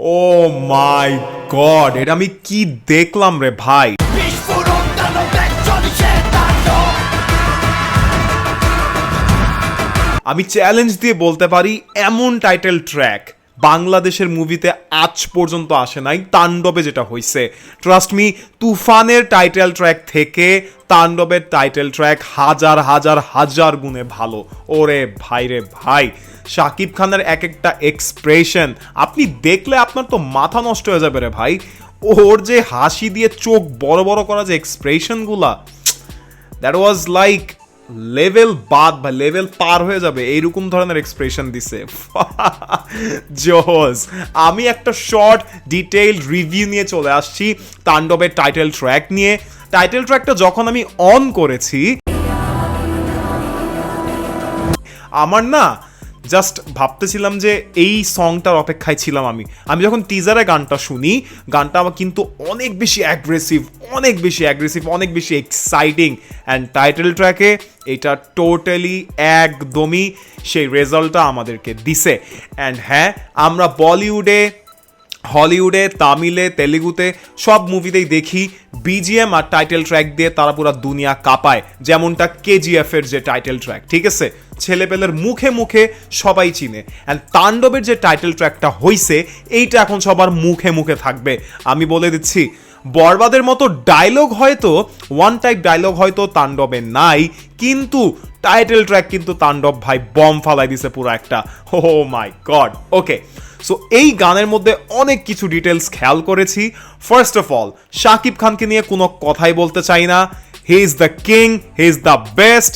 ও মাই god এটা আমি কি দেখলাম রে ভাই? আমি চ্যালেঞ্জ দিয়ে বলতে পারি এমন টাইটেল ট্র্যাক বাংলাদেশের মুভিতে আজ পর্যন্ত আসে নাই, তাণ্ডবে যেটা হয়েছে ট্রাস্ট মি তুফানের টাইটেল ট্র্যাক থেকে তাণ্ডবের টাইটেল ট্র্যাক হাজার হাজার হাজার গুণে ভালো। ওরে ভাই রে ভাই শাকিব খানের এক একটা এক্সপ্রেশন আপনি দেখলে আপনার তো মাথা নষ্ট হয়ে যাবে রে ভাই। ওর যে হাসি দিয়ে চোখ বড় বড় করা যে এক্সপ্রেশনগুলা দ্যাট ওয়াজ লাইক লেভেল বাদ বা লেভেল পার হয়ে যাবে, এইরকম ধরনের এক্সপ্রেশন দিছে। জোস, আমি একটা শর্ট ডিটেইল রিভিউ নিয়ে চলে আসছি তাণ্ডবের টাইটেল ট্র্যাক নিয়ে। টাইটেল ট্র্যাকটা যখন আমি অন করেছি, আমার না জাস্ট ভাবতেছিলাম যে এই সংটার অপেক্ষায় ছিলাম আমি। আমি যখন টিজারে গানটা শুনি, গানটা আমার কিন্তু অনেক বেশি অ্যাগ্রেসিভ অনেক বেশি অ্যাগ্রেসিভ অনেক বেশি এক্সাইটিং অ্যান্ড টাইটেল ট্র্যাকে এটা টোটালি একদমই সেই রেজাল্টটা আমাদেরকে দিছে। অ্যান্ড হ্যাঁ আমরা বলিউডে, হলিউডে, তামিলে, তেলেগুতে সব মুভিতেই দেখি বিজিএম আর টাইটেল ট্র্যাক দিয়ে তারা পুরো দুনিয়া কাঁপায়, যেমনটা কেজিএফ এর যে টাইটেল ট্র্যাক ঠিক আছে? ছেলেপেলের মুখে মুখে সবাই চিনে। অ্যান্ড তাণ্ডবের যে টাইটেল ট্র্যাকটা হইছে, এইটা এখন সবার মুখে মুখে থাকবে। আমি বলে দিচ্ছি, বরবাদের মতো ডায়লগ হয়তো ওয়ান টাইপ ডায়লগ হয়তো তাণ্ডবে নাই, কিন্তু টাইটেল ট্র্যাক কিন্তু তাণ্ডব ভাই বম ফালাই দিছে পুরো একটা। হো মাই গড ওকে সো এই গানের মধ্যে অনেক কিছু ডিটেলস খেয়াল করেছি। ফার্স্ট অফ অল শাকিব খানকে নিয়ে কোনো কথাই বলতে চাই না। He is the king he is the best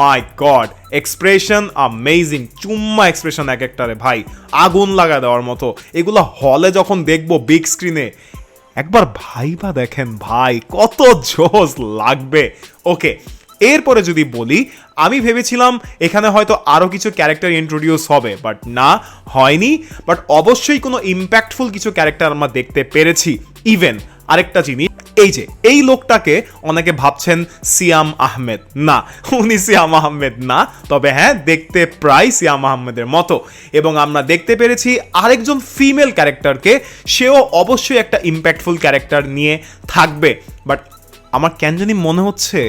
my god expression amazing চুম্মা এক্সপ্রেশন এক একটারে ভাই। আগুন লাগা দেওয়ার মতো। এগুলো হলে যখন দেখব বিগ স্ক্রিনে একবার ভাইবা দেখেন ভাই, কত জোস লাগবে। ওকে এরপরে যদি বলি, আমি ভেবেছিলাম এখানে হয়তো আরও কিছু ক্যারেক্টার ইন্ট্রোডিউস হবে বাট না, হয়নি। বাট অবশ্যই কোনো ইম্প্যাক্টফুল কিছু ক্যারেক্টার আমরা দেখতে পেরেছি। ইভেন আরেকটা জিনিস এই যে, এই লোকটাকে অনেকে ভাবছেন সিয়াম আহমেদ। না, উনি সিয়াম আহমেদ না, তবে হ্যাঁ দেখতে প্রায় সিয়াম আহমেদের মতো। এবং আমরা দেখতে পেরেছি আরেকজন ফিমেল ক্যারেক্টারকে, সেও অবশ্যই একটা ইম্প্যাক্টফুল ক্যারেক্টার নিয়ে থাকবে। বাট আমার কেন জানি মনে হচ্ছে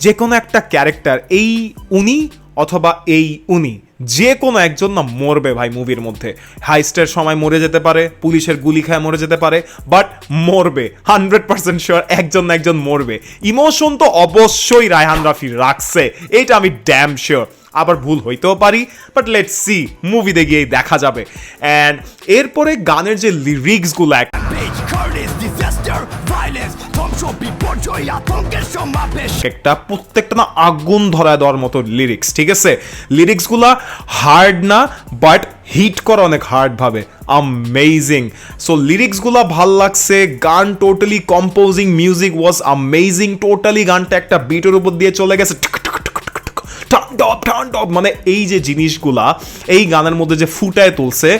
যে কোনো একটা ক্যারেক্টার, এই উনি অথবা এই উনি যে কোনো একজন না মরবে ভাই মুভির মধ্যে। হাইস্টের সময় মরে যেতে পারে, পুলিশের গুলি খায় মরে যেতে পারে বাট মরবে হান্ড্রেড পার্সেন্ট শিওর একজন না একজন মরবে। ইমোশন তো অবশ্যই রায়হান রাফি রাখছে, এইটা আমি ড্যাম শিওর আবার ভুল হইতেও পারি বাট লেট সি মুভিতে গিয়েই দেখা যাবে। অ্যান্ড এরপরে গানের যে লিরিক্সগুলো এক একটা প্রত্যেকটা না আগুন ধরা দেওয়ার মতো লিরিক্স ঠিক আছে? লিরিক্সগুলা হার্ড না বাট হিট করে অনেক হার্ড ভাবে। আমেজিং সো লিরিক্সগুলা ভালো লাগছে, গান totally composing music was amazing totally গানটা একটা বিটের উপর দিয়ে চলে গেছে টান্ডব টান্ডব মানে এই যে জিনিসগুলা, এই গানের মধ্যে যে ফুটায় তুলছে,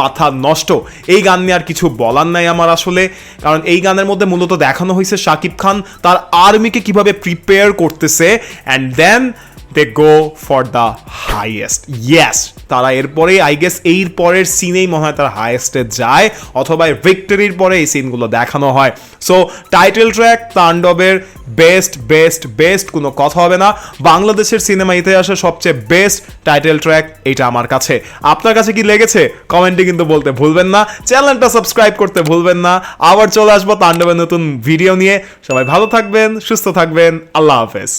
মাথা নষ্ট, এই গান নিয়ে আর কিছু বলার নাই আমার আসলে। কারণ এই গানের মধ্যে মূলত দেখানো হয়েছে শাকিব খান, তার আর্মিকে কীভাবে প্রিপেয়ার করতেছে and then they go for the highest yes তারা এরপরে আই গেস এর পরের সিনেই মনে হয় তারা হাইয়েস্টে যায়, অথবা ভিক্টরির পরে এই সিনগুলো দেখানো হয়। সো টাইটেল ট্র্যাক তাণ্ডবের বেস্ট বেস্ট বেস্ট কোনো কথা হবে না। বাংলাদেশের সিনেমা ইতিহাসে সবচেয়ে বেস্ট টাইটেল ট্র্যাক এটা আমার কাছে। আপনার কাছে কি লেগেছে? কমেন্টে কিন্তু বলতে ভুলবেন না। চ্যানেলটা সাবস্ক্রাইব করতে ভুলবেন না। আবার চলে আসব তাণ্ডবের নতুন ভিডিও নিয়ে। সবাই ভালো থাকবেন, সুস্থ থাকবেন। আল্লাহ হাফেজ।